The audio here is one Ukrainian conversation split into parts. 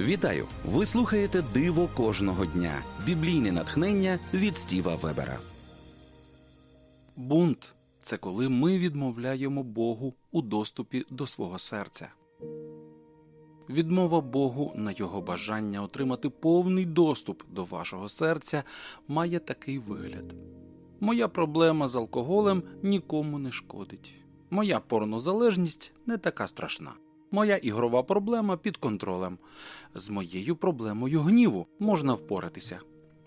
Вітаю! Ви слухаєте Диво кожного дня. Біблійне натхнення від Стіва Вебера. Бунт це коли ми відмовляємо Богу у доступі до свого серця. Відмова Богу на його бажання отримати повний доступ до вашого серця має такий вигляд. Моя проблема з алкоголем нікому не шкодить. Моя порнозалежність не така страшна. Моя ігрова проблема під контролем. З моєю проблемою гніву можна впоратися.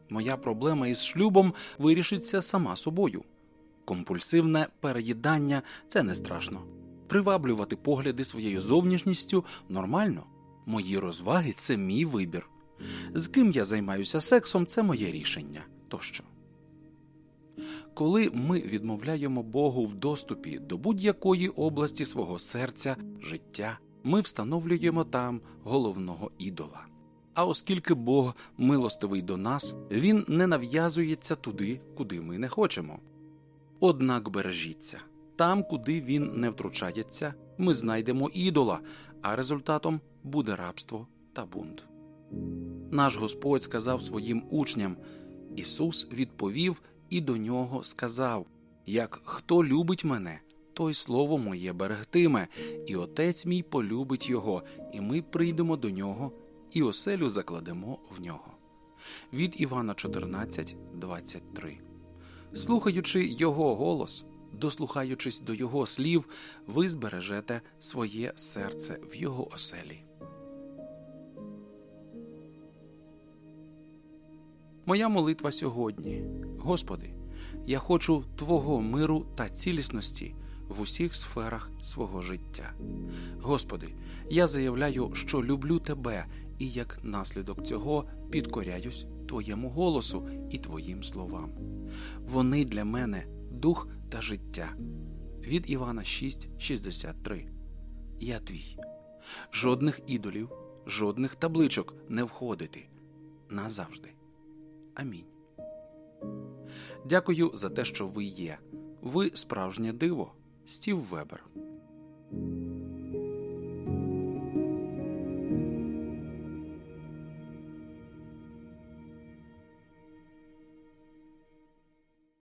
Моя проблема із шлюбом вирішиться сама собою. Компульсивне переїдання це не страшно. Приваблювати погляди своєю зовнішністю нормально. Мої розваги це мій вибір. З ким я займаюся сексом, це моє рішення тощо. Коли ми відмовляємо Богу в доступі до будь-якої області свого серця, життя, ми встановлюємо там головного ідола. А оскільки Бог милостивий до нас, Він не нав'язується туди, куди ми не хочемо. Однак бережіться там, куди він не втручається, ми знайдемо ідола, а результатом буде рабство та бунт. Наш Господь сказав своїм учням Ісус відповів і до нього сказав Як хто любить мене, той слово моє берегтиме, і отець мій полюбить його, і ми прийдемо до нього, і оселю закладемо в нього. Від Івана 14, 23 Слухаючи Його голос, дослухаючись до Його слів, ви збережете своє серце в Його оселі. Моя молитва сьогодні. Господи, я хочу Твого миру та цілісності в усіх сферах свого життя. Господи, я заявляю, що люблю Тебе і як наслідок цього підкоряюсь Твоєму голосу і Твоїм словам. Вони для мене дух та життя. Від Івана 6,63 Я твій. Жодних ідолів, жодних табличок не входити назавжди. Амінь. Дякую за те, що ви є. Ви справжнє диво. Стів Вебер.